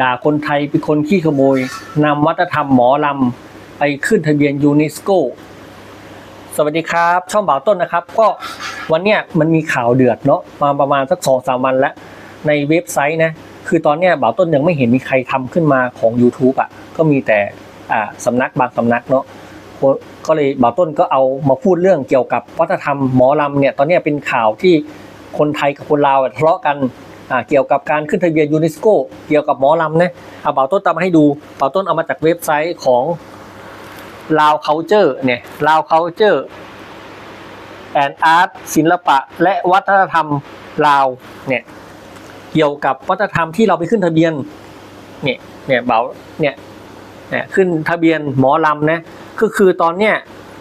ด่าคนไทยเป็นคนขี้ขโมย นำวัฒนธรรมหมอลำ ไปขึ้นทะเบียนยูเนสโก สวัสดีครับ ช่องบ่าวต้นนะครับ ก็วันเนี้ยมันมีข่าวเดือดเนาะมาประมาณสักสองสามวันแล้ว ในเว็บไซต์นะ คือตอนเนี้ยบ่าวต้นยังไม่เห็นมีใครทำขึ้นมาของ YouTube อะ ก็มีแต่อ่าสำนักบางสำนักเนาะก็เลยบ่าวต้นก็เอามาพูดเรื่องเกี่ยวกับวัฒนธรรมหมอลำเนี่ยตอนเนี้ยเป็นข่าวที่คนไทยกับคนลาวทะเลาะกัน เกี่ยวกับการขึ้นทะเบียนยูเนสโกเกี่ยวกับหมอลำนะเอาเบ่าวต้นตามมาให้ดูเบ่าต้นเอามาจากเว็บไซต์ของลาว culture เนี่ยลาว culture แอนอาร์ตศิลปะ และวัฒนธรรมลาวเนี่ยเกี่ยวกับวัฒนธรรมที่เราไปขึ้นทะเบียนเนี่ยเนี่ยเบาเนี่ยเนี่ยขึ้นทะเบียนหมอลำนะก็คือตอนเนี้ย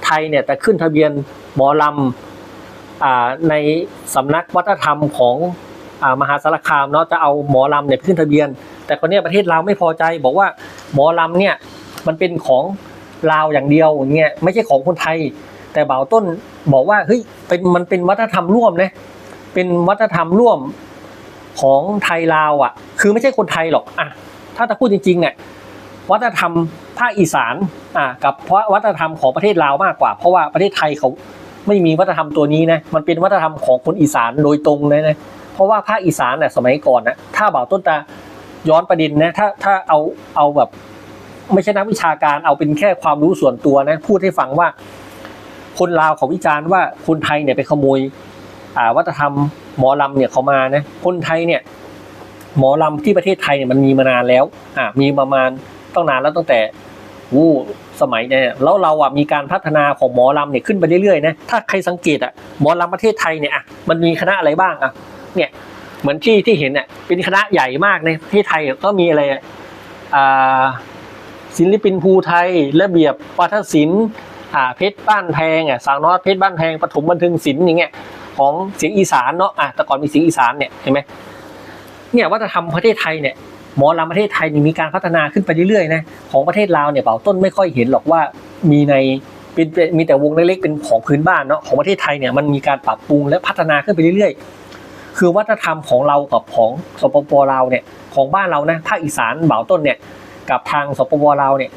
ไทยเนี่ยแต่ขึ้นทะเบียนหมอลำอ่าในสำนักวัฒนธรรมของ มหาสารคามเนาะจะเอาหมอลำเนี่ยขึ้นทะเบียน แต่คนนี้ประเทศลาวไม่พอใจ บอกว่าหมอลำเนี่ยมันเป็นของลาวอย่างเดียวเงี้ยไม่ใช่ของคนไทย แต่บ่าวต้นบอกว่าเฮ้ยเป็นมันเป็นวัฒนธรรมร่วมนะเป็นวัฒนธรรมร่วมของไทยลาวอะ คือไม่ใช่คนไทยหรอกอะถ้าจะพูดจริงๆเนี่ยวัฒนธรรมภาคอีสานอะกับเพราะวัฒนธรรมของประเทศลาวมากกว่า เพราะว่าประเทศไทยเขาไม่มีวัฒนธรรมตัวนี้นะมันเป็นวัฒนธรรมของคนอีสานโดยตรงเลยนะ เพราะว่าภาคอีสานน่ะสมัยก่อนนะถ้าบ่าวต้นจะย้อนประเด็นนะถ้าถ้าเอาเอาแบบ ไม่ใช่นักวิชาการเอาเป็นแค่ความรู้ส่วนตัวนะ พูดให้ฟังว่า คนลาวเขาวิจารณ์ว่าคนไทยเนี่ยไปขโมย อ่าวัฒนธรรมหมอลำเนี่ยเขามานะคนไทยเนี่ย หมอลำที่ประเทศไทยเนี่ยมันมีมานานแล้ว อ่ามีประมาณต้องนานแล้วตั้งแต่วู้สมัยเนี่ยแล้วเราอะมีการพัฒนาของหมอลำเนี่ยขึ้นไปเรื่อยๆนะถ้าใครสังเกตอะหมอลำประเทศไทยเนี่ยอะมันมีคณะอะไรบ้างอะ เนี่ยเหมือนที่ที่เห็นอะเป็นคณะใหญ่มากในประเทศไทยก็มีอะไรอ่าศิลปินภูไทย ระเบียบวัฒนศิลป์อ่าเพชรบ้านแพงอะสาวน้อยเพชรบ้านแพงปฐมบันเทิงศิลป์อย่างเงี้ยของเสียงอีสานเนาะอะแต่ก่อนมีเสียงอีสานเนี่ยเห็นไหมเนี่ยวัฒนธรรมประเทศไทยเนี่ยหมอลำประเทศไทยนี่มีการพัฒนาขึ้นไปเรื่อยๆนะของประเทศลาวเนี่ยเป่าต้นไม่ค่อยเห็นหรอกว่ามีในเป็นเป็นมีแต่วงเล็กๆเป็นของพื้นบ้านเนาะของประเทศไทยเนี่ยมันมีการปรับปรุงและพัฒนาขึ้นไปเรื่อยๆ คือวัฒนธรรมของเรากับของสปปลาวเนี่ยของบ้านเรานะภาคอีสานเบาต้นเนี่ยกับทางสปปลาวเนี่ย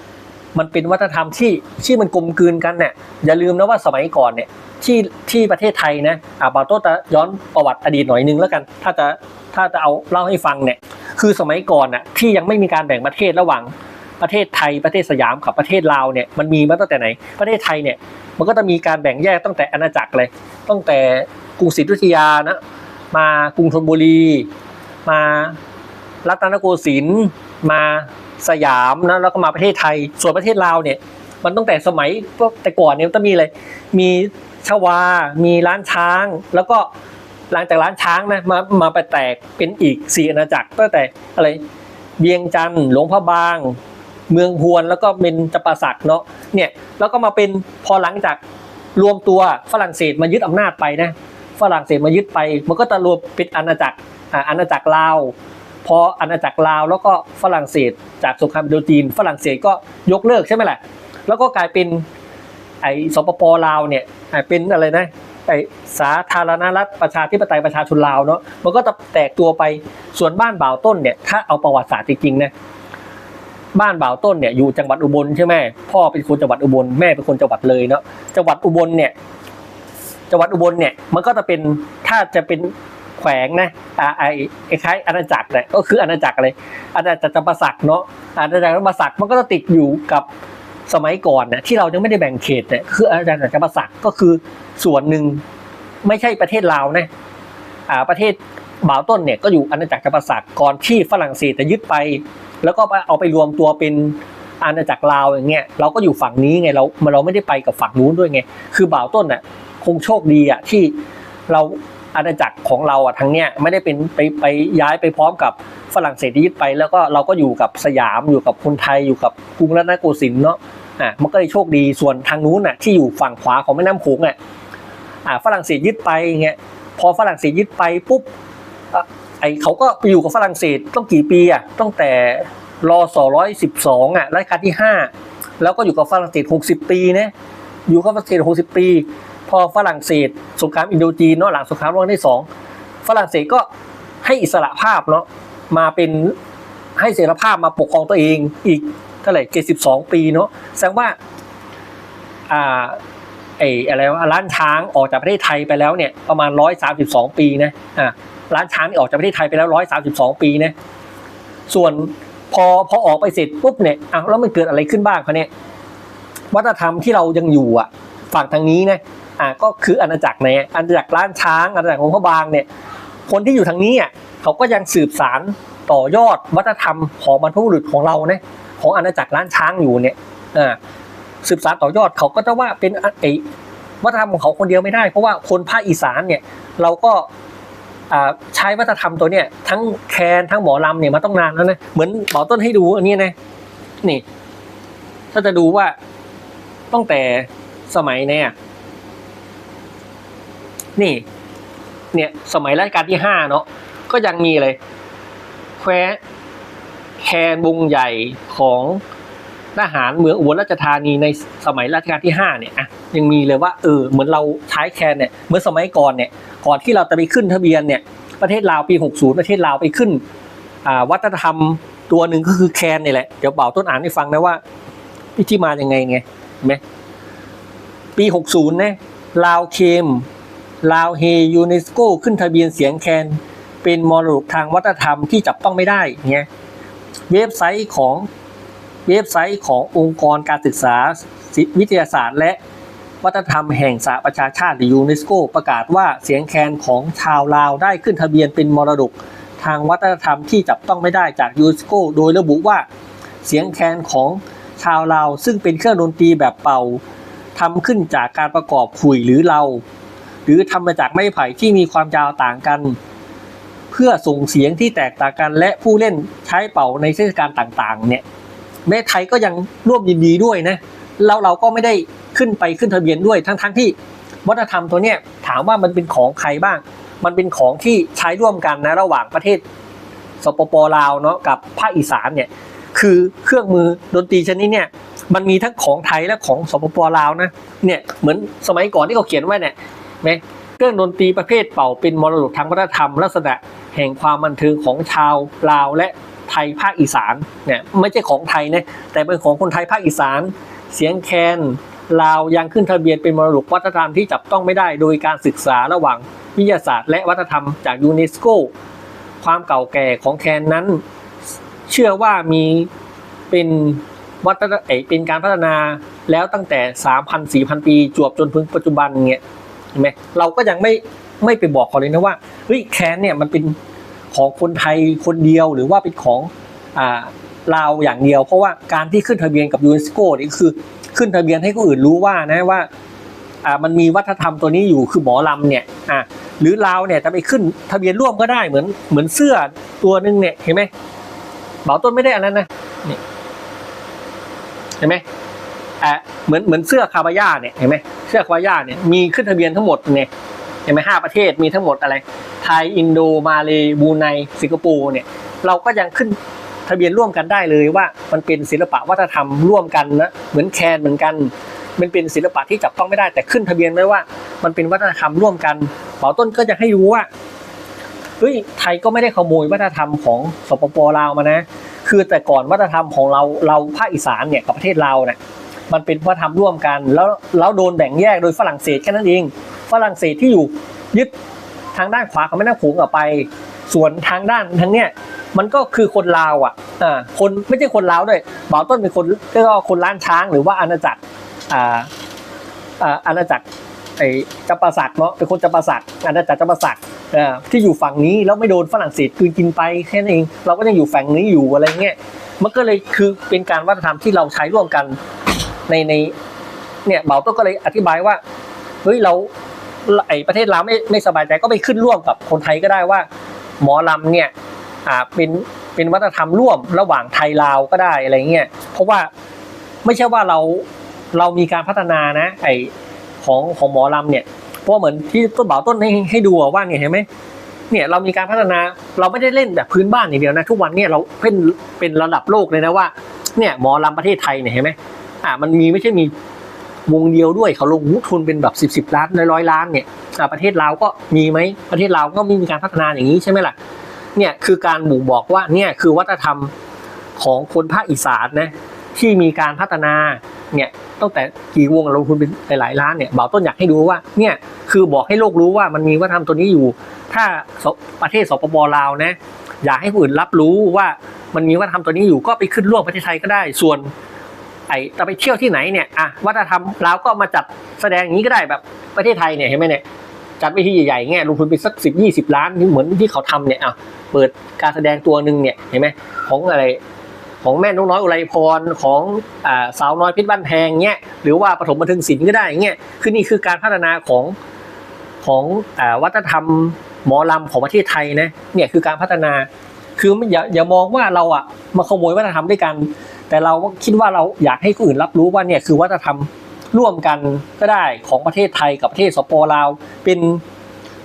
มันเป็นวัฒนธรรมที่ที่มันกลมกลืนกันเนี่ยอย่าลืมนะว่าสมัยก่อนเนี่ยที่ที่ประเทศไทยนะอ่าบาโต้จะย้อนประวัติอดีตหน่อยนึงแล้วกัน ถ้าจะถ้าจะเอาเล่าให้ฟังเนี่ยคือสมัยก่อนน่ะที่ยังไม่มีการแบ่งประเทศระหว่างประเทศไทยประเทศสยามกับประเทศลาวเนี่ยมันมีมาตั้งแต่ไหน ประเทศไทยเนี่ยมันก็จะมีการแบ่งแยกตั้งแต่อาณาจักรเลยตั้งแต่กรุงศรีอยุธยานะ มากรุงธนบุรี มารัตนโกสินทร์มาสยามนะแล้วก็มาประเทศไทย ส่วนประเทศลาวเนี่ย มันตั้งแต่สมัยกแต่ก่อนเนี่ยมันต้องมีอะไรมีชวา มีร้านช้าง แล้วก็หลังจากร้านช้างนะมามาไปแตกเป็นอีกสี่อาณาจักรตั้งแต่อะไรเบียงจันทร์หลวงพระบาง เมืองพวนแล้วก็เป็นจำปาสักเนาะเนี่ยแล้วก็มาเป็นพอหลังจากรวมตัวฝรั่งเศสมายึดอำนาจไปนะ ฝรั่งเศสมายึดไป มันก็จะรวมเป็นอาณาจักรอ่าอาณาจักรลาวพออาณาจักรลาวแล้วก็ฝรั่งเศส จากสงครามอินโดจีน ฝรั่งเศสก็ยกเลิกใช่ไหมล่ะแล้วก็กลายเป็นไอ้สปปลาวเนี่ยอ่าเป็นอะไรนะไอ้สาธารณรัฐประชาธิปไตยประชาชนลาวเนาะมันก็จะแตกตัวไปส่วนบ้านบ่าวต้นเนี่ยถ้าเอาประวัติศาสตร์จริงๆนะบ้านบ่าวต้นเนี่ยอยู่จังหวัดอุบลใช่ไหมพ่อเป็นคนจังหวัดอุบลแม่เป็นคนจังหวัดเลยเนาะจังหวัดอุบลเนี่ย จังหวัดอุบลเนี่ยมันก็จะเป็นถ้าจะเป็นแขวงนะอ่าไอ้คล้ายอาณาจักรเนี่ยก็คืออาณาจักรอะไรอาณาจักรจำปาสักเนาะอาณาจักรจำปาสักมันก็จะติดอยู่กับสมัยก่อนเนี่ยที่เรายังไม่ได้แบ่งเขตเนี่ยคืออาณาจักรจำปาสักก็คือส่วนหนึ่งไม่ใช่ประเทศลาวนะอ่าประเทศบ่าวต้นเนี่ยก็อยู่อาณาจักรจำปาสักก่อนที่ฝรั่งเศสจะยึดไป แล้วก็เอาไปรวมตัวเป็นอาณาจักรลาวอย่างเงี้ยเราก็อยู่ฝั่งนี้ไงเราเราไม่ได้ไปกับฝั่งนู้นด้วยไงคือบ่าวต้นน่ะ คงโชคดีอะที่เราอาณาจักรของเราอะทางเนี้ยไม่ได้เป็นไปไปย้ายไปพร้อมกับฝรั่งเศสที่ยึดไป แล้วก็เราก็อยู่กับสยามอยู่กับคนไทยอยู่กับกรุงรัตนโกสินทร์เนาะอะมันก็เลยโชคดีส่วนทางนู้นอะที่อยู่ฝั่งขวาของแม่น้ำโขงอะอ่าฝรั่งเศสยึดไปเงี้ยพอฝรั่งเศสยึดไปปุ๊บไอเขาก็ไปอยู่กับฝรั่งเศสต้องกี่ปีอะตั้งแต่รอสอร้อยสิบสองอะรัชกาลที่ห้าแล้วก็อยู่กับฝรั่งเศสหกสิบปีนะอยู่กับฝรั่งเศสหกสิบปี พอฝรั่งเศสสงครามอินโดจีนเนาะหลังสงครามโลกที่สองฝรั่งเศสก็ให้อิสระภาพเนาะมาเป็นให้เสรีภาพมาปกครองตัวเองอีกเท่าไหร่เจ็ดสิบสองปีเนาะแสดงว่าอ่าไอ้อะไรว่าร้านช้างออกจากประเทศไทยไปแล้วเนี่ยประมาณร้อยสามสิบสองปีนะอ่าร้านช้างนี่ออกจากประเทศไทยไปแล้วร้อยสามสิบสองปีนะส่วนพอพอออกไปเสร็จปุ๊บเนี่ยอ้าวแล้วมันเกิดอะไรขึ้นบ้างคะเนี่ยวัฒนธรรมที่เรายังอยู่อะฝั่งทางนี้นะ อ่าก็คืออาณาจักรในอาณาจักรร้านช้างอาณาจักรของพระบางเนี่ยคนที่อยู่ทางนี้อะเขาก็ยังสืบสารต่อยอดวัฒนธรรมของบรรพบุรุษของเราเนี่ยของอาณาจักรล้านช้างอยู่เนี่ยอ่าสืบสารต่อยอดเขาก็จะว่าเป็นไอวัฒนธรรมของเขาคนเดียวไม่ได้ เพราะว่าคนภาคอีสานเนี่ยเราก็ใช้วัฒนธรรมตัวเนี่ยทั้งแคนทั้งหมอลำเนี่ยมาต้องนานแล้วนะเหมือนหมอต้นให้ดูอันนี้นะนี่ ถ้าจะดูว่าตั้งแต่สมัยเนี่ย นี่ เนี่ยสมัยรัชกาลที่ห้าเนาะก็ยังมีเลยแควแคนวงใหญ่ของทหารเมืองอุบลราชธานีในสมัยรัชกาลที่ห้าเนี่ยอะยังมีเลยว่าเออเหมือนเราใช้แคนเนี่ยเมื่อสมัยก่อนเนี่ยก่อนที่เราจะไปขึ้นทะเบียนเนี่ยประเทศลาวปี 60 ประเทศลาวไปขึ้นอ่าวัฒนธรรมตัวหนึ่งก็คือแคนนี่แหละเดี๋ยวเป่าต้นอ่านให้ฟังนะว่าพิธีมาอยังไงไงเห็นไหมปี 60นะลาวเคม ลาวเฮยูเนสโกขึ้นทะเบียนเสียงแคน เป็นมรดกทางวัฒนธรรมที่จับต้องไม่ได้เงี้ยเว็บไซต์ของเว็บไซต์ขององค์กรการศึกษาวิทยาศาสตร์ และวัฒนธรรมแห่งสหประชาชาติหรือยูเนสโกประกาศว่าเสียงแคนของชาวลาวได้ขึ้นทะเบียนเป็นมรดกทางวัฒนธรรมที่จับต้องไม่ได้จากยูเนสโกโดยระบุว่าเสียงแคนของชาวลาวซึ่งเป็นเครื่องดนตรีแบบเป่าทำขึ้นจากการประกอบขุยหรือเรา หรือทำมาจากไม้ไผ่ที่มีความยาวต่างกัน เพื่อส่งเสียงที่แตกต่างกัน และผู้เล่นใช้เป่าในเทศกาลต่างๆ เนี่ยแม้ไทยก็ยังร่วมยินดีด้วยนะแล้วเราก็ไม่ได้ขึ้นไปขึ้นทะเบียนด้วยทั้งๆทที่วัฒนธรรมตัวเนี้ยถามว่ามันเป็นของใครบ้าง มันเป็นของที่ใช้ร่วมกันนะระหว่างประเทศสปปลาวเนาะกับภาคอีสานเนี่ยคือเครื่องมือดนตรีชนิดเนี่ยมันมีทั้งของไทยและของสปปลาวนะเนี่ยเหมือนสมัยก่อนที่เขาเขียนไว้เนี่ย มเครื่องดนตรีประเภทเป่าเป็นมรดกทางวัฒนธรรมลักษณะแห่งความบันเทิงของชาวลาวและไทยภาคอีสานเนี่ยไม่ใช่ของไทยนะแต่เป็นของคนไทยภาคอีสาน เสียงแคนลาวยังขึ้นทะเบียนเป็นมรดกวัฒนธรรมที่จับต้องไม่ได้โดยการศึกษาระหว่างวิทยาศาสตร์ และวัฒนธรรมจากยูเนสโกความเก่าแก่ของแคนนั้น เชื่อว่ามีเป็นวัฒนเอยเป็นการพัฒนาแล้วตั้งแต่ 3,000 4,000 ปี จวบจนถึงปัจจุบันเงี้ย เห็นไหมเราก็ยังไม่ไม่ไปบอกเขาเลยนะว่าเฮ้ยแคนเนี่ยมันเป็นของคนไทยคนเดียวหรือว่าเป็นของอ่าลาวอย่างเดียว เพราะว่าการที่ขึ้นทะเบียนกับยูเนสโกนี่คือขึ้นทะเบียนให้คนอื่นรู้ว่านะว่าอ่ามันมีวัฒนธรรมตัวนี้อยู่คือหมอลำเนี่ยอ่าหรือลาวเนี่ยจะไปขึ้นทะเบียนร่วมก็ได้เหมือนเหมือนเสื้อตัวหนึงเนี่ยเห็นไหมเบาต้นไม่ได้อันนั้นนะเห็นไหมอะเหมือนเหมือนเสื้อคาบาย่าเนี่ยเห็นไหม เสื้อคาบาย่าเนี่ยมีขึ้นทะเบียนทั้งหมดเนี่ยเห็นไหมห้าประเทศมีทั้งหมดอะไร ไทย อินโด มาเลบูไน สิงคโปร์เนี่ยเราก็ยังขึ้นทะเบียนร่วมกันได้เลยว่ามันเป็นศิลปะวัฒนธรรมร่วมกันนะเหมือนแคนเหมือนกัน มันเป็นศิลปะที่จับต้องไม่ได้แต่ขึ้นทะเบียนไว้ว่า มันเป็นวัฒนธรรมร่วมกันเป๋าต้นก็จะให้รู้ว่าเฮ้ยไทยก็ไม่ได้ขโมยวัฒนธรรมของสปปลาวมานะ คือแต่ก่อนวัฒนธรรมของเราเราภาคอีสานเนี่ยกับประเทศลาวเนี่ย มันเป็นวัฒนธรรมร่วมกัน แล้วแล้วโดนแบ่งแยกโดยฝรั่งเศสแค่นั้นเอง ฝรั่งเศสที่อยู่ยึดทางด้านขวาของแม่น้ำโขงออกไป ส่วนทางด้านทางเนี้ยมันก็คือคนลาวอะอ่าคนไม่ใช่คนลาวด้วยบ่าวต้นเป็นคนก็คนล้านช้างหรือว่าอาณาจักรอ่าอ่าอาณาจักรไอ้จัปาสักเนาะเป็นคนจัปาสักอาณาจักรจัปาสักอ่าที่อยู่ฝั่งนี้แล้วไม่โดนฝรั่งเศสกืนกินไปแค่นั้นเอง เราก็ยังอยู่ฝั่งนี้อยู่อะไรเงี้ยมันก็เลยคือเป็นการวัฒนธรรมที่เราใช้ร่วมกัน ในในเนี่ยเบาต้นก็เลยอธิบายว่าเฮ้ยเราไอประเทศลาวไม่ไม่สบายใจก็ไปขึ้นร่วมกับคนไทยก็ได้ว่า หมอลำเนี่ยอ่าเป็นเป็นวัฒนธรรมร่วมระหว่างไทยลาวก็ได้อะไรเงี้ยเพราะว่าไม่ใช่ว่าเราเรามีการพัฒนานะ ไอของของหมอลำเนี่ยเพราะเหมือนที่ต้นเบาต้นให้ให้ดูว่าเนี่ยเห็นไหมเนี่ยเรามีการพัฒนาเราไม่ได้เล่นแบบพื้นบ้านอย่างเดียวนะ ทุกวันเนี่ยเราเป็นเป็นระดับโลกเลยนะว่าเนี่ยหมอลำประเทศไทยเนี่ยเห็นไหม อ่ามันมีไม่ใช่มีวงเดียวด้วยเขาลงทุนเป็นแบบสิบสิบล้านร้อยร้อยล้านเนี่ยอ่าประเทศลาวก็มีไหมประเทศลาวก็ไม่มีการพัฒนาอย่างนี้ใช่ไหมล่ะเนี่ยคือการบ่งบอกว่าเนี่ยคือวัฒนธรรมของคนภาคอีสานนะที่มีการพัฒนาเนี่ยตั้งแต่กี่วงลงทุนเป็นหลายล้านเนี่ยบ่าวต้นอยากให้ดูว่าเนี่ยคือบอกให้โลกรู้ว่ามันมีวัฒนธรรมตัวนี้อยู่ ถ้าประเทศสปปลาวนะอยากให้ผู้อื่นรับรู้ว่ามันมีวัฒนธรรมตัวนี้อยู่ก็ไปขึ้นร่วมประเทศไทยก็ได้ส่วน ไอ้จะไปเที่ยวที่ไหนเนี่ยอะวัฒนธรรมลาวก็มาจัดแสดงอย่างนี้ก็ได้แบบประเทศไทยเนี่ยเห็นไหมเนี่ยจัดไปที่ใหญ่ๆเงี้ยลงทุนไปสักสิบยี่สิบล้านเหมือนที่เขาทำเนี่ยอะเปิดการแสดงตัวหนึ่งเนี่ยเห็นไหมของอะไรของแม่นกน้อยอุไรพรของอ่าสาวน้อยพชรบ้านแพงเงี้ยหรือว่าปฐมบันเทิงศิลป์ก็ได้เงี้ยคือนี่คือการพัฒนาของของอ่าวัฒนธรรมหมอลำของประเทศไทยนะเนี่ยคือการพัฒนาคืออย่าอย่ามองว่าเราอะมาขโมยวัฒนธรรมด้วยกัน แต่เราก็คิดว่าเราอยากให้คนอื่นรับรู้ว่าเนี่ยคือวัฒนธรรมร่วมกันก็ได้ของประเทศไทยกับประเทศสปลาว เป็น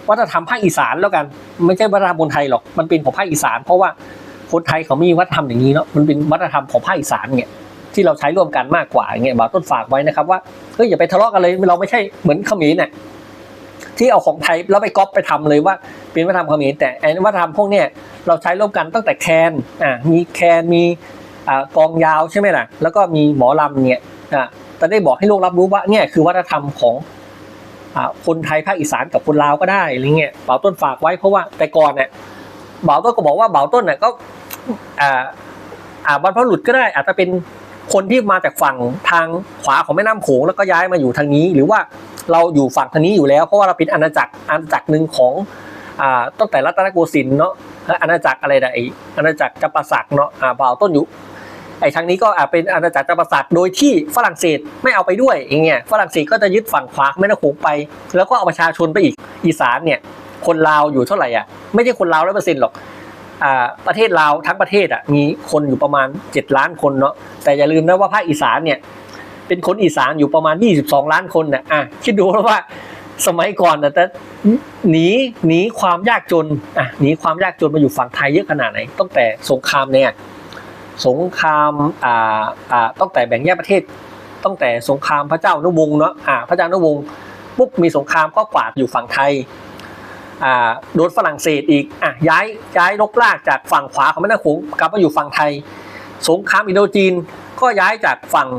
วัฒนธรรมภาคอีสานแล้วกัน ไม่ใช่วัฒนธรรมคนไทยหรอกมันเป็นของภาคอีสาน เพราะว่าคนไทยเขามีวัฒนธรรมอย่างนี้เนาะมันเป็นวัฒนธรรมของภาคอีสานเนี่ยที่เราใช้ร่วมกันมากกว่าอย่างเงี้ยบาวต้นฝากไว้นะครับว่าเฮ้ยอย่าไปทะเลาะกันเลยเราไม่ใช่เหมือนเขมรเนี่ยที่เอาของไทยแล้วไปก๊อปไปทำเลยว่าเป็นวัฒนธรรมเขมรแต่ไอ้วัฒนธรรมพวกเนี้ยเราใช้ร่วมกันตั้งแต่แคนอ่ามีแคนมี กองยาวใช่ไหมล่ะ แล้วก็มีหมอลำเนี่ยจะได้บอกให้โลกรับรู้ว่าเนี่ยคือวัฒนธรรมของอคนไทยภาคอีสานกับคนลาวก็ได้อะไรเงี้ยเบาต้นฝากไว้เพราะว่าแต่ก่อนเนี่ยเบาต้นก็บอกว่าเบาต้นเนี่ยก็อ่าอ่าบรรพบุรุษก็ได้ อาจจะเป็นคนที่มาจากฝั่งทางขวาของแม่น้ำโขงแล้วก็ย้ายมาอยู่ทางนี้ หรือว่าเราอยู่ฝั่งทางนี้อยู่แล้วเพราะว่าเราเป็นอาณาจักรอาณาจักรหนึ่งของอ่าตั้งแต่รัตนโกสินทร์เนาะอาณาจักรอะไรนะไออาณาจักรจัปาสักเนาะอ่าเบาต้นอยู่ ไอ้ทางนี้ก็อาจเป็นอาณาจักรจักรพรรดิโดยที่ฝรั่งเศสไม่เอาไปด้วยอย่างเงี้ยฝรั่งเศสก็จะยึดฝั่งขวาแม่น้ำโขงไป แล้วก็เอาประชาชนไปอีกอีสานเนี่ยคนลาวอยู่เท่าไหร่อะไม่ใช่คนลาวร้อยเปอร์เซ็นต์หรอกอ่าประเทศลาวทั้งประเทศอะมีคนอยู่ประมาณ 7 ล้านคนเนาะแต่อย่าลืมนะว่าภาคอีสานเนี่ยเป็นคนอีสานอยู่ประมาณ 22 ล้านคนเน่ะอะคิดดูแล้วว่าสมัยก่อนนะแต่หนีหนีความยากจนอะหนีความยากจนมาอยู่ฝั่งไทยเยอะขนาดไหนตั้งแต่สงครามเนี่ย สงครามอ่าอ่าตั้งแต่แบ่งแยกประเทศ ตั้งแต่สงครามพระเจ้านุวงศ์เนาะอ่าพระเจ้านุวงศ์ปุ๊บมีสงครามก็กวาดอยู่ฝั่งไทยอ่าโดนฝรั่งเศสอีกอะย้ายย้ายลกลากจากฝั่งขวาของแม่น้ำโขงกลับมาอยู่ฝั่งไทย สงครามอินโดจีนก็ย้ายจากฝั่ง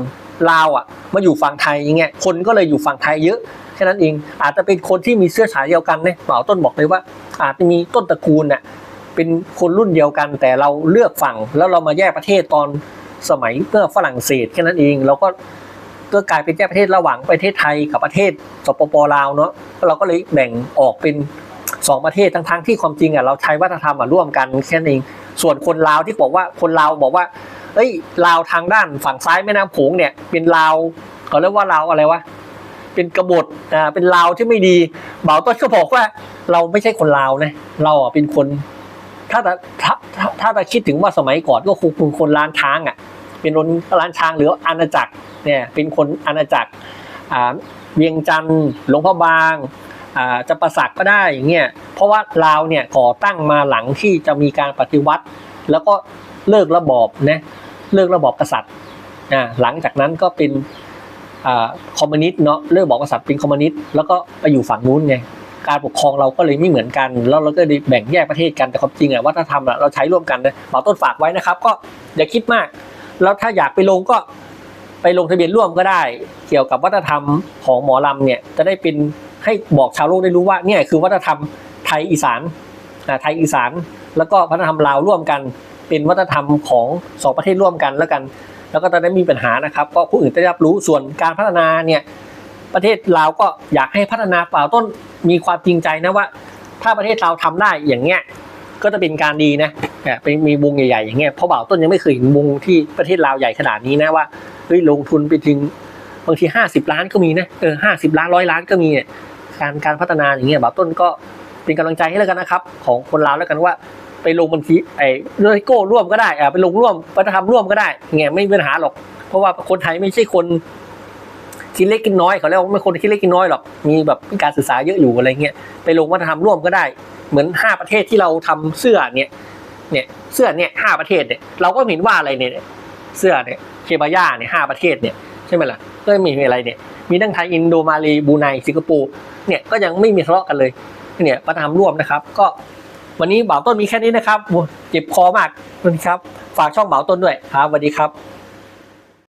ลาวอะมาอยู่ฝั่งไทยอย่างเงี้ยคนก็เลยอยู่ฝั่งไทยเยอะแค่นั้นเองอาจจะเป็นคนที่มีเสื้อสายเดียวกันเนี่ยเหมาต้นบอกเลยว่า อาจจะมีต้นตระกูลน่ะ เป็นคนรุ่นเดียวกัน แต่เราเลือกฝั่งแล้วเรามาแยกประเทศตอนสมัยเมื่อฝรั่งเศสแค่นั้นเองเราก็ก็กลายเป็นแยกประเทศระหว่างประเทศไทยกับประเทศสปปลาวเนาะเราก็เลยแบ่งออกเป็นสองประเทศทั้งๆที่ความจริงอะเราใช้วัฒนธรรมอะร่วมกันแค่นั้นเอง ส่วนคนลาวที่บอกว่าคนลาวบอกว่าเอ้ยลาวทางด้านฝั่งซ้ายแม่น้ำโขงเนี่ย เป็นลาวเขาเรียกว่าลาวอะไรวะเป็นกบฏอ่าเป็นลาวที่ไม่ดีเบาต้นก็บอกว่าเราไม่ใช่คนลาวนะเราอะเป็นคน ถ้าแต่ถ้าถ้าถ้าเราคิดถึงว่าสมัยก่อนก็คงเป็นคนล้านช้างอะ เป็นคนล้านช้างหรืออาณาจักรเนี่ยเป็นคนอาณาจักรอ่าเวียงจันทร์หลวงพ่อบางอ่าจะประสักก็ได้อย่างเงี้ยเพราะว่าลาวเนี่ยก่อตั้งมาหลังที่จะมีการปฏิวัติ แล้วก็เลิกระบอบนะเลิกระบอบกษัตริย์หลังจากนั้นก็เป็นอคอมมิวนิสต์เนาะเลิกบอบกษัตริย์เป็นคอมมิวนิสต์แล้วก็ไปอยู่ฝั่งนู้นไง การปกครองเราก็เลยไม่เหมือนกัน แล้วเราก็ได้แบ่งแยกประเทศกันแต่ความจริงอะวัฒนธรรมอะเราใช้ร่วมกันนะเบาต้นฝากไว้นะครับ ก็อย่าคิดมาก แล้วถ้าอยากไปลงก็ไปลงทะเบียนร่วมก็ได้ เกี่ยวกับวัฒนธรรมของหมอลำเนี่ยจะได้เป็นให้บอกชาวโลกได้รู้ว่าเนี่ยคือวัฒนธรรมไทยอีสานไทยอีสาน แล้วก็วัฒนธรรมลาวร่วมกัน เป็นวัฒนธรรมของสองประเทศร่วมกันแล้วกัน แล้วก็จะได้มีปัญหานะครับก็ผู้อื่นจะได้รับรู้ส่วนการพัฒนาเนี่ย ประเทศลาวก็อยากให้พัฒนาเปล่าต้นมีความจริงใจนะว่า ถ้าประเทศเราทำได้อย่างเงี้ยก็จะเป็นการดีนะเป็นมีวงใหญ่ๆอย่างเงี้ยเพราะบ่าวต้นยังไม่เคยเห็นวงที่ประเทศลาวใหญ่ขนาดนี้นะว่าเฮ้ยลงทุนไปถึงบางทีห้าสิบล้านก็มีนะเออห้าสิบล้านร้อยล้านก็มีเนี่ยการการพัฒนาอย่างเงี้ยบ่าวต้นก็เป็นกำลังใจให้แล้วกันนะครับ ของคนลาวแล้วกันว่าไปลงบัญชีไอ้โดยโก้ร่วมก็ได้อ่าไปลงร่วมวัฒนธรรมร่วมก็ได้เงี้ยไม่มีปัญหาหรอก เพราะว่าคนไทยไม่ใช่คน คิดเล็กกินน้อยเขาเรียกว่าไม่คนคิดเล็กกินน้อยหรอกมีแบบการศึกษาเยอะอยู่อะไรเงี้ยไปลงวัฒนธรรมร่วมก็ได้ เหมือนห้าประเทศที่เราทำเสื้อเนี่ยเนี่ยเสื้อเนี่ยห้าประเทศเนี่ยเราก็เห็นว่าอะไรเนี่ยเสื้อเนี่ยเคบาย่าเนี่ยห้าประเทศเนี่ยใช่ไหมล่ะก็ม่มีอะไรเนี่ยมีทั้งไทยอินโดมาเลบูไนสิงคโปร์เนี่ยก็ยังไม่มีทะเลาะกันเลยเนี่ยวัฒนธรรมร่วมนะครับ ก็วันนี้บ่าวต้นมีแค่นี้นะครับโอ้เจ็บคอมากสวัสดีครับ ฝากช่องบ่าวต้นด้วยครับสวัสดีครับ